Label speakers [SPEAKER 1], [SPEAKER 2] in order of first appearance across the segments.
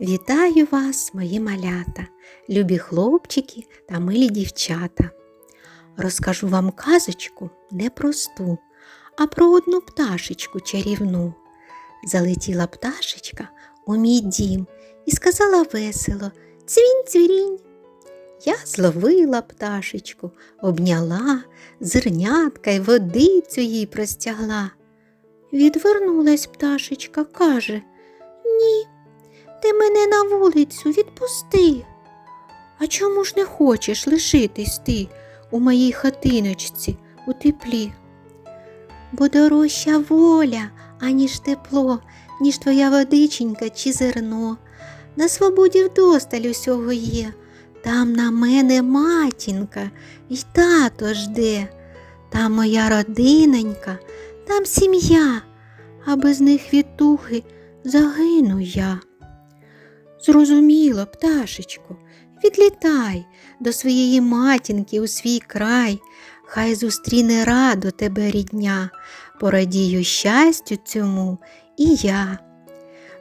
[SPEAKER 1] Вітаю вас, мої малята, любі хлопчики та милі дівчата. Розкажу вам казочку непросту, а про одну пташечку чарівну. Залетіла пташечка у мій дім і сказала весело Цвінь цвірінь. Я зловила пташечку, обняла, зернятка й водицю їй простягла. Відвернулась пташечка, каже ти мене на вулицю відпусти. А чому ж не хочеш лишитись ти у моїй хатиночці у теплі? Бо дорожча воля, аніж тепло, ніж твоя водиченька чи зерно. На свободі вдосталь усього є. Там на мене матінка й тато жде. Там моя родинонька, там сім'я, а без них відтухи загину я. Зрозуміло, пташечко, відлітай до своєї матінки у свій край, хай зустріне радо тебе рідня, порадію щастю цьому і я.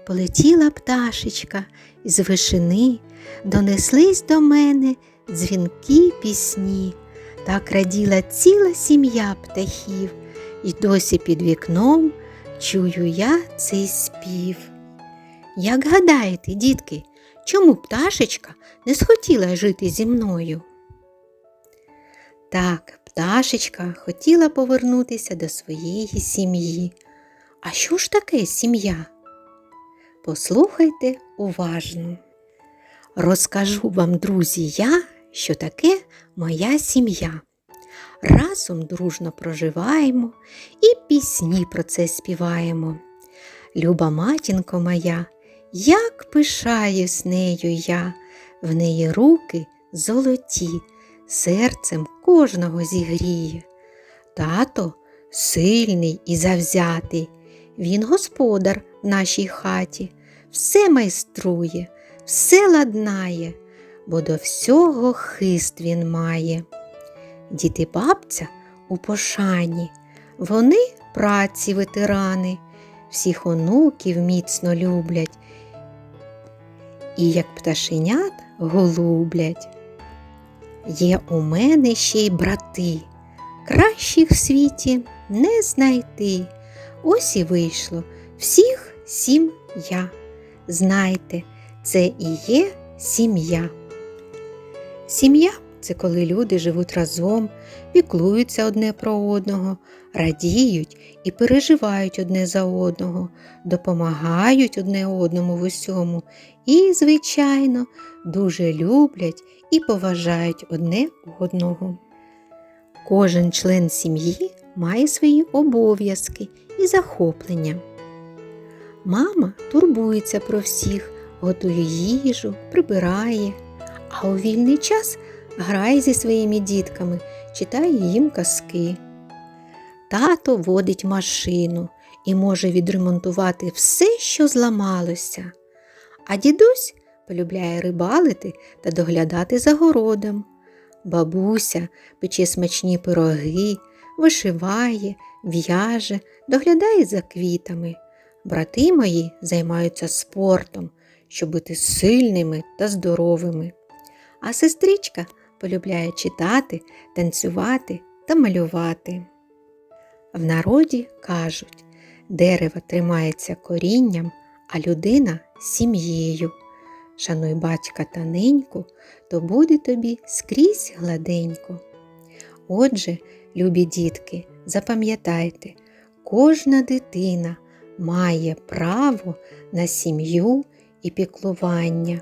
[SPEAKER 1] Полетіла пташечка із вишини, донеслись до мене дзвінки пісні. Так раділа ціла сім'я птахів, і досі під вікном чую я цей спів. Як гадаєте, дітки, чому пташечка не схотіла жити зі мною? Так, пташечка хотіла повернутися до своєї сім'ї. А що ж таке сім'я? Послухайте уважно. Розкажу вам, друзі, я, що таке моя сім'я. Разом дружно проживаємо і пісні про це співаємо. Люба матінко моя, як пишаюсь нею я, в неї руки золоті, серцем кожного зігріє. Тато сильний і завзятий, він господар в нашій хаті, все майструє, все ладнає, бо до всього хист він має. Діти бабця у пошані, вони праці ветерани, всіх онуків міцно люблять, і як пташенят голублять. Є у мене ще й брати, кращих в світі не знайти. Ось і вийшло всіх сім я. Знайте, це і є сім'я. Сім'я це коли люди живуть разом, піклуються одне про одного, радіють і переживають одне за одного, допомагають одне одному в усьому і, звичайно, дуже люблять і поважають одне одного. Кожен член сім'ї має свої обов'язки і захоплення. Мама турбується про всіх, готує їжу, прибирає, а у вільний час грає зі своїми дітками, читає їм казки. Тато водить машину і може відремонтувати все, що зламалося. А дідусь полюбляє рибалити та доглядати за городом. Бабуся пече смачні пироги, вишиває, в'яже, доглядає за квітами. Брати мої займаються спортом, щоб бути сильними та здоровими. А сестричка полюбляє читати, танцювати та малювати. В народі кажуть, дерево тримається корінням, а людина сім'єю. Шануй батька та неньку, то буде тобі скрізь гладенько. Отже, любі дітки, запам'ятайте, кожна дитина має право на сім'ю і піклування.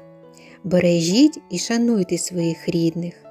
[SPEAKER 1] Бережіть і шануйте своїх рідних.